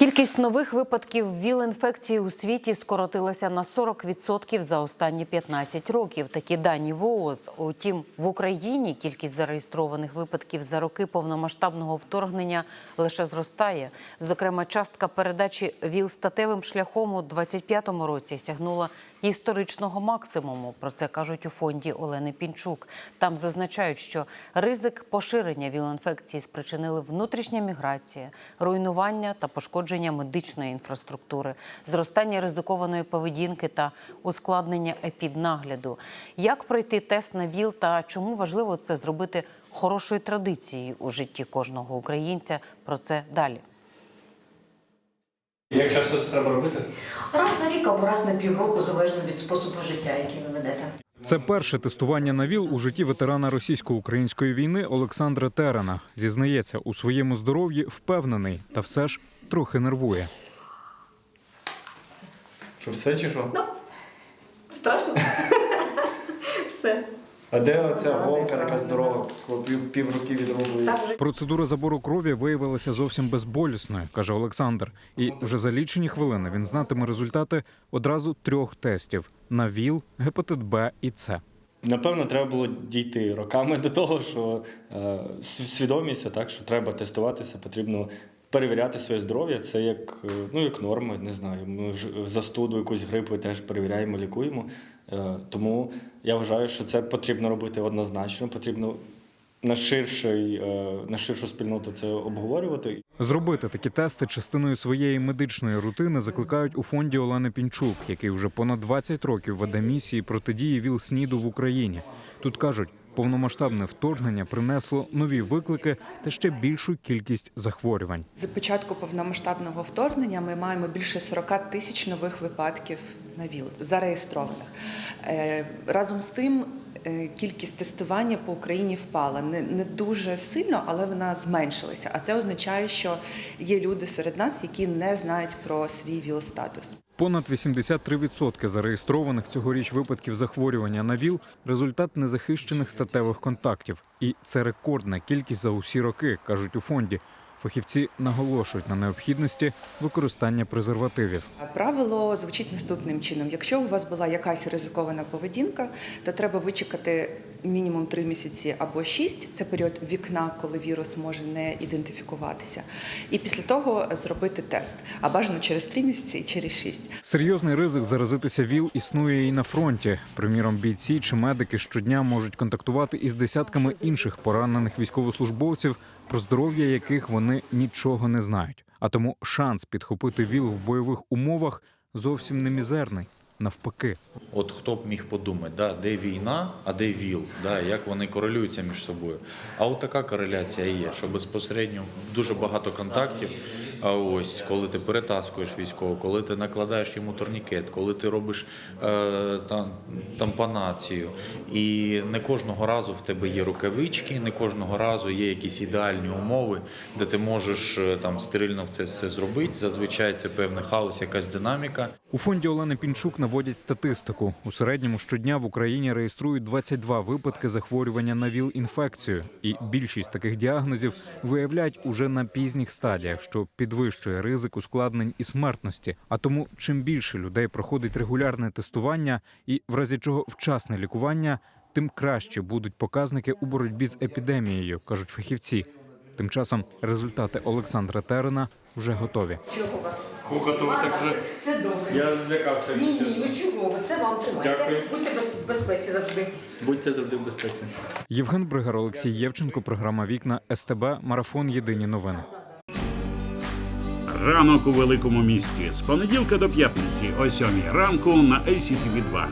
Кількість нових випадків ВІЛ-інфекції у світі скоротилася на 40% за останні 15 років. Такі дані ВООЗ. Утім, в Україні кількість зареєстрованих випадків за роки повномасштабного вторгнення лише зростає. Зокрема, частка передачі ВІЛ статевим шляхом у 25-му році сягнула історичного максимуму. Про це кажуть у фонді Олени Пінчук. Там зазначають, що ризик поширення ВІЛ-інфекції спричинили внутрішня міграція, руйнування та пошкодження медичної інфраструктури, зростання ризикованої поведінки та ускладнення епіднагляду. Як пройти тест на ВІЛ та чому важливо це зробити хорошою традицією у житті кожного українця? Про це далі. Як часто це треба робити? Раз на рік або раз на півроку, залежно від способу життя, який ви ведете. Це перше тестування на ВІЛ у житті ветерана російсько-української війни Олександра Терена. Зізнається, у своєму здоров'ї впевнений, та все ж трохи нервує. Що все чи що? Страшно? Все. А де оця голка така здорова, коли пів, пів руки відрубує? Процедура забору крові виявилася зовсім безболісною, каже Олександр. І вже за лічені хвилини він знатиме результати одразу трьох тестів на ВІЛ, гепатит Б і С. Напевно, треба було дійти роками до того, що е, свідомість, так, що треба тестуватися, потрібно перевіряти своє здоров'я. Це як, е, ну, як норма, не знаю. Ми ж застуду, якусь грипу теж перевіряємо, лікуємо. Е, тому я вважаю, що це потрібно робити однозначно, потрібно на, ширший, е, на ширшу спільноту це обговорювати. Зробити такі тести частиною своєї медичної рутини закликають у фонді Олени Пінчук, який вже понад 20 років веде місії протидії ВІЛ-СНІДу в Україні. Тут кажуть, повномасштабне вторгнення принесло нові виклики та ще більшу кількість захворювань. З початку повномасштабного вторгнення ми маємо більше 40 тисяч нових випадків на ВІЛ зареєстрованих. Е, Разом з тим. е, Кількість тестування по Україні впала не, не дуже сильно, але вона зменшилася. А це означає, що є люди серед нас, які не знають про свій ВІЛ-статус. Понад 83% зареєстрованих цьогоріч випадків захворювання на ВІЛ – результат незахищених статевих контактів. І це рекордна кількість за усі роки, кажуть у фонді. Фахівці наголошують на необхідності використання презервативів. Правило звучить наступним чином: якщо у вас була якась ризикована поведінка, то треба вичекати мінімум 3 місяці або 6, це період вікна, коли вірус може не ідентифікуватися, і після того зробити тест, а бажано через 3 місяці і через 6. Серйозний ризик заразитися ВІЛ існує і на фронті. Приміром, бійці чи медики щодня можуть контактувати із десятками інших поранених військовослужбовців, про здоров'я яких вони нічого не знають. А тому шанс підхопити ВІЛ в бойових умовах зовсім не мізерний. Навпаки, От хто б міг подумати, да, де війна, а де ВІЛ, да, як вони корелюються між собою. А от така кореляція є, що безпосередньо дуже багато контактів. А ось коли ти перетаскуєш військового, коли ти накладаєш йому турнікет, коли ти робиш е, там, тампонацію, і не кожного разу в тебе є рукавички, не кожного разу є якісь ідеальні умови, де ти можеш е, там стерильно це все зробити. Зазвичай це певний хаос, якась динаміка. У фонді Олени Пінчук наводять статистику. У середньому щодня в Україні реєструють 22 випадки захворювання на ВІЛ-інфекцію, і більшість таких діагнозів виявляють уже на пізніх стадіях, що підвищує ризик ускладнень і смертності. А тому, чим більше людей проходить регулярне тестування і, в разі чого, вчасне лікування, тим краще будуть показники у боротьбі з епідемією, кажуть фахівці. Тим часом результати Олександра Терена вже готові. чого у вас? Хухоту так вже. Все добре. Я злякався. Ні, ні, ну чого ви? Це вам тримайте. Дякую. Будьте без в безпеці завжди. Будьте завжди в безпеці. Євген Бригар, Олексій Євченко, програма Вікна СТБ, Марафон Єдині новини. Ранок у великому місті з понеділка до п'ятниці о 7 ранку на ACTV 2